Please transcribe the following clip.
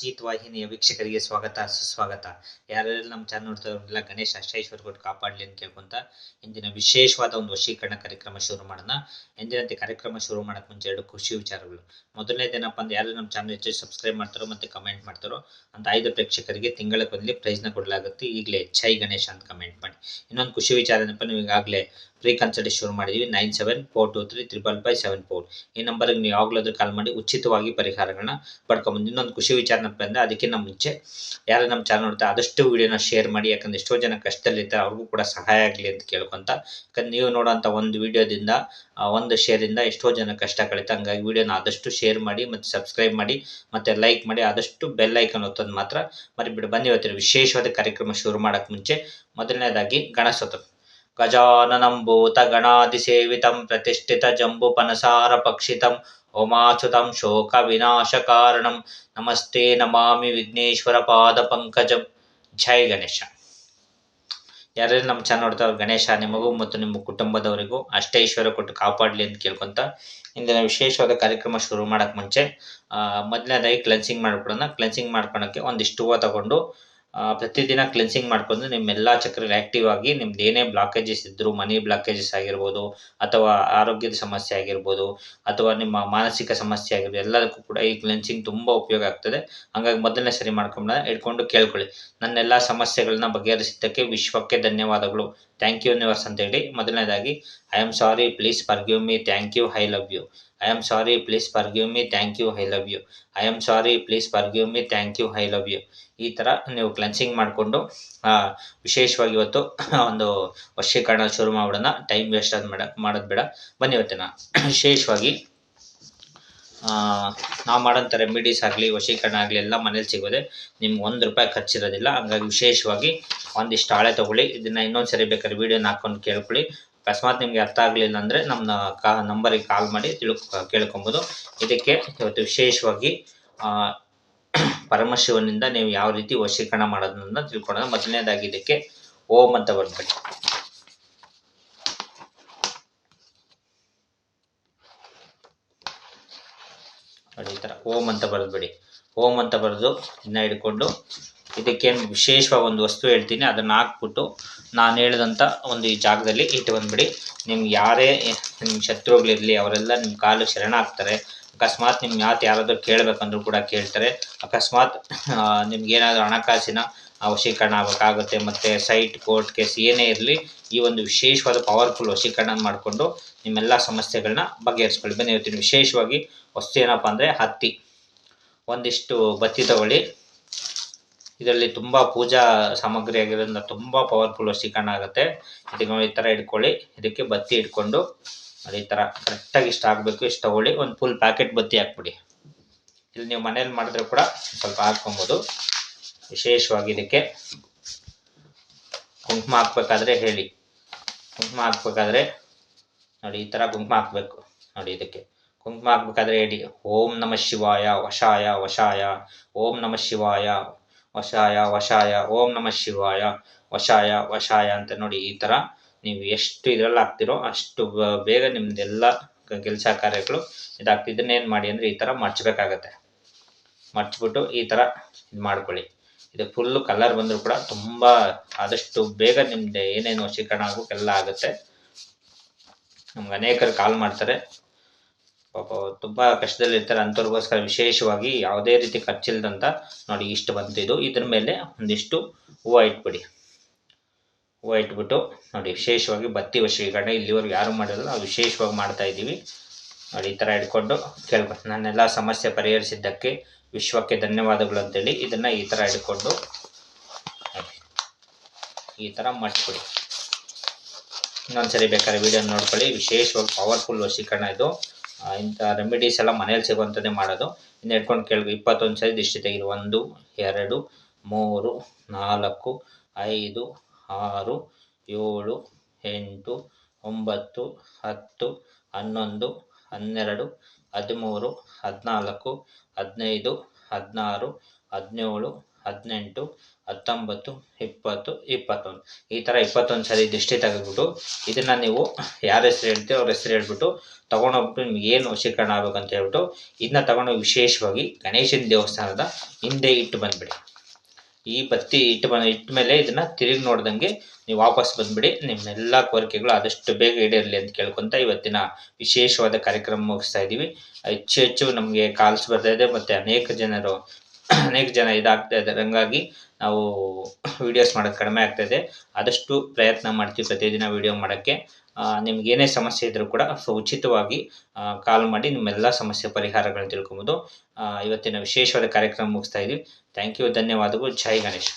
ಅಜಿತ್ ವಾಹಿನಿಯ ವೀಕ್ಷಕರಿಗೆ ಸ್ವಾಗತ, ಸುಸ್ವಾಗತ. ಯಾರೆಲ್ಲ ನಮ್ಮ ಚಾನಲ್ ನೋಡ್ತಾರಲ್ಲ ಗಣೇಶ ಅಷ್ಟೈಶ್ವರ್ ಕೊಟ್ಟು ಕಾಪಾಡಲಿ ಅಂತ ಕೇಳ್ಕೊಂತ ಇಂದಿನ ವಿಶೇಷವಾದ ಒಂದು ವಶೀಕರಣ ಕಾರ್ಯಕ್ರಮ ಶುರು ಮಾಡೋಣ. ಎಂದಿನಂತೆ ಕಾರ್ಯಕ್ರಮ ಶುರು ಮಾಡೋಕೆ ಮುಂಚೆ ಎರಡು ಖುಷಿ ವಿಚಾರಗಳು. ಮೊದಲನೇದೇನಪ್ಪ ಅಂದ್ರೆ ಯಾರು ನಮ್ಮ ಚಾನಲ್ ಹೆಚ್ಚು ಸಬ್ಸ್ಕ್ರೈಬ್ ಮಾಡ್ತಾರೋ ಮತ್ತೆ ಕಮೆಂಟ್ ಮಾಡ್ತಾರೋ ಅಂತ ಐದು ಪ್ರೇಕ್ಷಕರಿಗೆ ತಿಂಗಳ ಕೊನೆಯಲ್ಲಿ ಪ್ರೈಸ್ನ ಕೊಡಲಾಗುತ್ತೆ. ಈಗಲೇ ಛೈ ಗಣೇಶ ಅಂತ ಕಮೆಂಟ್ ಮಾಡಿ. ಇನ್ನೊಂದು ಖುಷಿ ವಿಚಾರ ಏನಪ್ಪ ನೀವು ಈಗಾಗಲೇ ಫ್ರೀ ಕನ್ಸಲ್ಟೇಷನ್ ಶುರು ಮಾಡಿದ್ದೀವಿ nine seven four two three triple five seven four ಈ ನಂಬರ್ಗೆ ನೀವು ಯಾವಾಗಲಾದ್ರೂ ಕಾಲ್ ಮಾಡಿ ಉಚಿತವಾಗಿ ಪರಿಹಾರಗಳನ್ನ ಪಡ್ಕೊಂಬಂದು ಇನ್ನೊಂದು ಖುಷಿ ವಿಚಾರ ಏನಪ್ಪ ಅಂದರೆ ಅದಕ್ಕಿಂತ ಮುಂಚೆ ಯಾರು ನಮ್ಮ ಚಾನಲ್ ನೋಡ್ತಾ ಆದಷ್ಟು ವಿಡಿಯೋನ ಶೇರ್ ಮಾಡಿ, ಯಾಕಂದ್ರೆ ಎಷ್ಟೋ ಜನ ಕಷ್ಟದಲ್ಲಿರ್ತಾರೆ, ಅವ್ರಿಗೂ ಕೂಡ ಸಹಾಯ ಆಗಲಿ ಅಂತ ಕೇಳ್ಕೊತ. ಯಾಕಂದ್ರೆ ನೀವು ನೋಡೋಂಥ ಒಂದು ವಿಡಿಯೋದಿಂದ ಒಂದು ಶೇರಿಂದ ಎಷ್ಟೋ ಜನ ಕಷ್ಟ ಕಳೀತಾ ಹಂಗಾಗಿ ವಿಡಿಯೋನ ಆದಷ್ಟು ಶೇರ್ ಮಾಡಿ, ಮತ್ತು ಸಬ್ಸ್ಕ್ರೈಬ್ ಮಾಡಿ, ಮತ್ತು ಲೈಕ್ ಮಾಡಿ, ಆದಷ್ಟು ಬೆಲ್ ಐಕನ್ ಒತ್ತೋದು ಮಾತ್ರ ಮರಿಬಿಡು. ಬನ್ನಿ ಇವತ್ತಿನ ವಿಶೇಷವಾದ ಕಾರ್ಯಕ್ರಮ ಶುರು ಮಾಡೋಕ್ಕೆ ಮುಂಚೆ ಮೊದಲನೇದಾಗಿ ಗಣಸೋತ ಗಜಾನನಂ ಭೂತ ಗಣಾದಿಸೇವಿತಂ ಪ್ರತಿಷ್ಠಿತ ಜಂಬು ಪನಸಾರ ಪಕ್ಷಿತಂ ಓಮಾಚುತಂ ಶೋಕ ವಿನಾಶ ಕಾರಣಂ ನಮಸ್ತೆ ನಮಾಮಿ ವಿಘ್ನೇಶ್ವರ ಪಾದ ಪಂಕಜಂ ಜೈ ಗಣೇಶ ಯಾರ್ಯಾರು ನಮ್ಮ ಚಾನಲ್ ನೋಡ್ತಾರೋ ಗಣೇಶ, ನಿಮಗೂ ಮತ್ತು ನಿಮ್ಮ ಕುಟುಂಬದವರಿಗೂ ಅಷ್ಟೇ ಈಶ್ವರ ಕೊಟ್ಟು ಕಾಪಾಡಲಿ ಅಂತ ಕೇಳ್ಕೊಂತ ಇಂದಿನ ವಿಶೇಷವಾದ ಕಾರ್ಯಕ್ರಮ ಶುರು ಮಾಡೋಕ್ಕೆ ಮುಂಚೆ ಮೊದಲನೇದಾಗಿ ಕ್ಲೆನ್ಸಿಂಗ್ ಮಾಡ್ಕೊಳ್ಳೋಣ ಕ್ಲೆನ್ಸಿಂಗ್ ಮಾಡ್ಕೊಳಕ್ಕೆ ಒಂದಿಷ್ಟು ಹೂವು ತಗೊಂಡು ಪ್ರತಿದಿನ ಕ್ಲೆನ್ಸಿಂಗ್ ಮಾಡ್ಕೊಂಡು ನಿಮ್ಮೆಲ್ಲ ಚಕ್ರಗಳು ಆಕ್ಟಿವ್ ಆಗಿ ನಿಮ್ದು ಏನೇ ಬ್ಲಾಕೇಜಸ್ ಇದ್ದರೂ ಮನಿ ಬ್ಲಾಕೇಜಸ್ ಆಗಿರ್ಬೋದು, ಅಥವಾ ಆರೋಗ್ಯದ ಸಮಸ್ಯೆ ಆಗಿರ್ಬೋದು, ಅಥವಾ ನಿಮ್ಮ ಮಾನಸಿಕ ಸಮಸ್ಯೆ ಆಗಿರ್ಬೋದು, ಎಲ್ಲದಕ್ಕೂ ಕೂಡ ಈ ಕ್ಲೆನ್ಸಿಂಗ್ ತುಂಬ ಉಪಯೋಗ ಆಗ್ತದೆ. ಹಂಗಾಗಿ ಮೊದಲನೇ ಸರಿ ಮಾಡ್ಕೊಂಡ ಇಟ್ಕೊಂಡು ಕೇಳ್ಕೊಳ್ಳಿ. ನನ್ನೆಲ್ಲ ಸಮಸ್ಯೆಗಳನ್ನ ಬಗೆಹರಿಸಿದ್ದಕ್ಕೆ ವಿಶ್ವಕ್ಕೆ ಧನ್ಯವಾದಗಳು. ಥ್ಯಾಂಕ್ ಯು ಯೂನಿವರ್ಸ್ ಅಂತ ಹೇಳಿ ಮೊದಲನೇದಾಗಿ I am sorry please forgive me thank you I love you I am sorry please forgive me thank you I love you I am sorry please forgive me thank you I love you ಈ ಥರ ನೀವು cleansing ಮಾಡಿಕೊಂಡು ವಿಶೇಷವಾಗಿ ಇವತ್ತು ಒಂದು ವಶೀಕರಣ ಶುರು ಮಾಡ್ಬಿಡೋಣ time waste ಅದು ಮಾಡ, ಮಾಡೋದು ಬೇಡ. ಬನ್ನಿ ಇವತ್ತಿನ. ವಿಶೇಷವಾಗಿ ನಾವು ಮಾಡೋಂಥ ರೆಮಿಡೀಸ್ ಆಗಲಿ ವಶೀಕರಣ ಆಗಲಿ ಎಲ್ಲ ಮನೇಲಿ ಸಿಗೋದೆ. ನಿಮ್ಗೆ ಒಂದು ರೂಪಾಯಿ ಖರ್ಚಿರೋದಿಲ್ಲ. ಹಂಗಾಗಿ ವಿಶೇಷವಾಗಿ ಒಂದಿಷ್ಟು ಹಾಳೆ ತೊಗೊಳ್ಳಿ. ಇದನ್ನು ಇನ್ನೊಂದು ಸರಿ ಬೇಕಾದ್ರೆ ವೀಡಿಯೋನ ಹಾಕ್ಕೊಂಡು ಕೇಳ್ಕೊಳ್ಳಿ. ಅಕಸ್ಮಾತ್ ನಿಮಗೆ ಅರ್ಥ ಆಗಲಿಲ್ಲ ಅಂದ್ರೆ ನಮ್ಮ ಕಾ, ನಂಬರಿಗೆ ಕಾಲ್ ಮಾಡಿ ತಿಳ್ಕೊ, ಕೇಳ್ಕೊಬೋದು. ಇದಕ್ಕೆ ಇವತ್ತು ವಿಶೇಷವಾಗಿ ಪರಮಶಿವನಿಂದ ನೀವು ಯಾವ ರೀತಿ ವಶೀಕರಣ ಮಾಡೋದನ್ನ ತಿಳ್ಕೊಳ್ಳೋಣ. ಮೊದಲನೇದಾಗಿ ಇದಕ್ಕೆ ಓಂ ಅಂತ ಬರ್ಬೇಕು. ನೋಡಿ ಈ ಥರ ಓಂ ಅಂತ ಬರೆದ್ಬಿಡಿ. ಓಂ ಅಂತ ಬರೆದು ಇದನ್ನ ಹಿಡ್ಕೊಂಡು ಇದಕ್ಕೇನು ವಿಶೇಷವಾದ ಒಂದು ವಸ್ತು ಹೇಳ್ತೀನಿ, ಅದನ್ನು ಹಾಕ್ಬಿಟ್ಟು ನಾನು ಹೇಳಿದಂಥ ಒಂದು ಈ ಜಾಗದಲ್ಲಿ ಇಟ್ಟು ಬಂದ್ಬಿಡಿ. ನಿಮ್ಗೆ ಯಾರೇ ನಿಮ್ಮ ಶತ್ರುಗಳಿರಲಿ ಅವರೆಲ್ಲ ನಿಮ್ಮ ಕಾಲು ಶರಣ ಆಗ್ತಾರೆ. ಅಕಸ್ಮಾತ್ ನಿಮ್ಮ ಮಾತು ಯಾರಾದರೂ ಕೇಳಬೇಕಂದ್ರೂ ಕೂಡ ಕೇಳ್ತಾರೆ. ಅಕಸ್ಮಾತ್ ನಿಮ್ಗೆ ಏನಾದರೂ ಹಣಕಾಸಿನ ವಶೀಕರಣ ಆಗಬೇಕಾಗುತ್ತೆ, ಮತ್ತು ಸೈಟ್, ಕೋರ್ಟ್ ಕೇಸ್ ಏನೇ ಇರಲಿ, ಈ ಒಂದು ವಿಶೇಷವಾದ ಪವರ್ಫುಲ್ ವಶೀಕರಣ ಮಾಡಿಕೊಂಡು ನಿಮ್ಮೆಲ್ಲ ಸಮಸ್ಯೆಗಳನ್ನ ಬಗೆಹರಿಸ್ಕೊಳ್ಳಿ. ಬನ್ನಿ ವಿಶೇಷವಾಗಿ ವಸ್ತು ಏನಪ್ಪ ಅಂದರೆ ಹತ್ತಿ. ಒಂದಿಷ್ಟು ಬತ್ತಿ ತಗೊಳ್ಳಿ. ಇದರಲ್ಲಿ ತುಂಬಾ ಪೂಜಾ ಸಾಮಗ್ರಿ ಆಗಿರೋದ್ರಿಂದ ತುಂಬಾ ಪವರ್ಫುಲ್ ವಶೀಕರಣ ಆಗುತ್ತೆ. ಇದಕ್ಕೆ ಈ ತರ ಇಟ್ಕೊಳ್ಳಿ. ಇದಕ್ಕೆ ಬತ್ತಿ ಇಟ್ಕೊಂಡು ಅದೇ ಥರ ಕರೆಕ್ಟಾಗಿ ಇಷ್ಟ ಆಗ್ಬೇಕು, ಇಷ್ಟು ತಗೊಳ್ಳಿ. ಒಂದು ಫುಲ್ ಪ್ಯಾಕೆಟ್ ಬತ್ತಿ ಹಾಕ್ಬಿಡಿ. ಇಲ್ಲಿ ನೀವು ಮನೇಲಿ ಮಾಡಿದ್ರೆ ಕೂಡ ಸ್ವಲ್ಪ ಹಾಕ್ಕೊಬೋದು. ವಿಶೇಷವಾಗಿ ಇದಕ್ಕೆ ಕುಂಕುಮ ಹಾಕ್ಬೇಕಾದ್ರೆ ಹೇಳಿ. ಕುಂಕುಮ ಹಾಕ್ಬೇಕಾದ್ರೆ ನೋಡಿ ಈ ಥರ ಕುಂಕುಮ ಹಾಕಬೇಕು. ನೋಡಿ ಇದಕ್ಕೆ ಕುಂಕುಮ ಹಾಕ್ಬೇಕಾದ್ರೆ ಹೇಳಿ. ಓಂ ನಮ ಶಿವಾಯ ವಶಾಯ ವಶಾಯ. ಓಂ ನಮ ಶಿವಾಯ ವಶಾಯ ವಶಾಯ, ಓಂ ನಮ ಶಿವಾಯ, ವಶಾಯ ವಶಾಯ ಅಂತ ನೋಡಿ ಈ ಥರ ನೀವು ಎಷ್ಟು ಇದರಲ್ಲಿ ಹಾಕ್ತಿರೋ ಅಷ್ಟು ಬೇಗ ನಿಮ್ದೆಲ್ಲ ಕೆಲಸ ಕಾರ್ಯಗಳು ಇದನ್ನೇನು ಮಾಡಿ ಅಂದರೆ ಈ ಥರ ಮರ್ಚಬೇಕಾಗತ್ತೆ. ಮರ್ಚ್ಬಿಟ್ಟು ಈ ಥರ ಇದು ಮಾಡ್ಕೊಳ್ಳಿ. ಇದು ಫುಲ್ಲು ಕಲರ್ ಬಂದರೂ ಕೂಡ ತುಂಬ ಆದಷ್ಟು ಬೇಗ ನಿಮ್ದು ಏನೇನು ವಶೀಕರಣ ಆಗೋಕ್ಕೆಲ್ಲ ಆಗುತ್ತೆ. ನಮ್ಗೆ ಅನೇಕರು ಕಾಲ್ ಮಾಡ್ತಾರೆ. ಪಾಪ ತುಂಬಾ ಕಷ್ಟದಲ್ಲಿರ್ತಾರೆ ಅಂಥವ್ರಿಗೋಸ್ಕರ ವಿಶೇಷವಾಗಿ ಯಾವುದೇ ರೀತಿ ಖರ್ಚಿಲ್ದಂತ ನೋಡಿ ಇಷ್ಟು ಬಂತು ಇದು. ಇದ್ರ ಮೇಲೆ ಒಂದಿಷ್ಟು ಹೂವು ಇಟ್ಬಿಡಿ. ಹೂವು ಇಟ್ಬಿಟ್ಟು ನೋಡಿ ವಿಶೇಷವಾಗಿ ಬತ್ತಿ ವಶೀಕರಣ ಇಲ್ಲಿವರೆಗೂ ಯಾರು ಮಾಡಿದ್ರು ನಾವು ವಿಶೇಷವಾಗಿ ಮಾಡ್ತಾ ಇದ್ದೀವಿ. ನೋಡಿ ಈ ಥರ ಇಟ್ಕೊಂಡು ಕೇಳ್ಬೋದು ನನ್ನೆಲ್ಲ ಸಮಸ್ಯೆ ಪರಿಹರಿಸಿದ್ದಕ್ಕೆ ವಿಶ್ವಕ್ಕೆ ಧನ್ಯವಾದಗಳು ಅಂತೇಳಿ ಇದನ್ನು ಈ ಥರ ಇಟ್ಕೊಂಡು ಈ ಥರ ಮಾಡಿಸ್ಬಿಡಿ. ಇನ್ನೊಂದ್ಸರಿ ಬೇಕಾದ್ರೆ ವಿಡಿಯೋ ನೋಡ್ಕೊಳ್ಳಿ. ವಿಶೇಷವಾಗಿ ಪವರ್ಫುಲ್ ವಶೀಕರಣ ಇದು. ಇಂಥ ರೆಮಿಡೀಸ್ ಎಲ್ಲ ಮನೇಲಿ ಸಿಗುವಂಥದ್ದೇ ಮಾಡೋದು. ಇನ್ನು ಇಟ್ಕೊಂಡು ಕೇಳಿ ಇಪ್ಪತ್ತೊಂದು ಸರಿ ದಿಷ್ಟಿ ತೆಗೆದು ಒಂದು, ಎರಡು, ಮೂರು, ನಾಲ್ಕು, ಐದು, ಆರು, ಏಳು, ಎಂಟು, ಒಂಬತ್ತು, ಹತ್ತು, ಹನ್ನೊಂದು, ಹನ್ನೆರಡು, ಹದಿಮೂರು, ಹದಿನಾಲ್ಕು, ಹದಿನೈದು, ಹದಿನಾರು, ಹದಿನೇಳು ಹದಿನೆಂಟು, ಹತ್ತೊಂಬತ್ತು, ಇಪ್ಪತ್ತು, ಇಪ್ಪತ್ತೊಂದು. ಈ ಥರ ಇಪ್ಪತ್ತೊಂದು ಸರಿ ದಿಷ್ಟಿ ತೆಗೆದ್ಬಿಟ್ಟು ಇದನ್ನು ನೀವು ಯಾರ ಹೆಸರು ಹೇಳ್ತೀವಿ ಅವ್ರ ಹೆಸರು ಹೇಳ್ಬಿಟ್ಟು ತೊಗೊಂಡೋಗ್ಬಿಟ್ಟು ನಿಮ್ಗೆ ಏನು ವಶೀಕರಣ ಆಗ್ಬೇಕಂತ ಹೇಳ್ಬಿಟ್ಟು ಇದನ್ನ ತೊಗೊಂಡೋಗಿ ವಿಶೇಷವಾಗಿ ಗಣೇಶನ ದೇವಸ್ಥಾನದ ಹಿಂದೆ ಇಟ್ಟು ಬಂದ್ಬಿಡಿ. ಈ ಬತ್ತಿ ಇಟ್ಟು ಬಂದ ಇಟ್ಟ ಮೇಲೆ ಇದನ್ನು ತಿರುಗಿ ನೋಡ್ದಂಗೆ ನೀವು ವಾಪಸ್ ಬಂದುಬಿಡಿ. ನಿಮ್ಮೆಲ್ಲ ಕೋರಿಕೆಗಳು ಆದಷ್ಟು ಬೇಗ ಈಡೇರಲಿ ಅಂತ ಕೇಳ್ಕೊತ ಇವತ್ತಿನ ವಿಶೇಷವಾದ ಕಾರ್ಯಕ್ರಮ ಮುಗಿಸ್ತಾ ಇದ್ದೀವಿ ಹೆಚ್ಚು ಹೆಚ್ಚು ನಮಗೆ ಕಾಲ್ಸ್ ಬರ್ತಾ ಇದೆ ಮತ್ತು ಅನೇಕ ಜನರು ಅನೇಕ ಜನ ಇದಾಗ್ತಾ ಇದ್ದಾರೆ. ಹಂಗಾಗಿ ನಾವು ವೀಡಿಯೋಸ್ ಮಾಡೋದು ಕಡಿಮೆ ಆಗ್ತಾ ಇದೆ. ಆದಷ್ಟು ಪ್ರಯತ್ನ ಮಾಡ್ತೀವಿ ಪ್ರತಿದಿನ ವೀಡಿಯೋ ಮಾಡೋಕ್ಕೆ. ನಿಮ್ಗೆ ಏನೇ ಸಮಸ್ಯೆ ಇದ್ದರೂ ಕೂಡ ಸೊ ಉಚಿತವಾಗಿ ಕಾಲ್ ಮಾಡಿ ನಿಮ್ಮೆಲ್ಲ ಸಮಸ್ಯೆ ಪರಿಹಾರಗಳನ್ನ ತಿಳ್ಕೊಬೋದು. ಇವತ್ತಿನ ವಿಶೇಷವಾದ ಕಾರ್ಯಕ್ರಮ ಮುಗಿಸ್ತಾ ಇದ್ದೀವಿ ಥ್ಯಾಂಕ್ ಯು ಧನ್ಯವಾದಗಳು. ಜೈ ಗಣೇಶ್.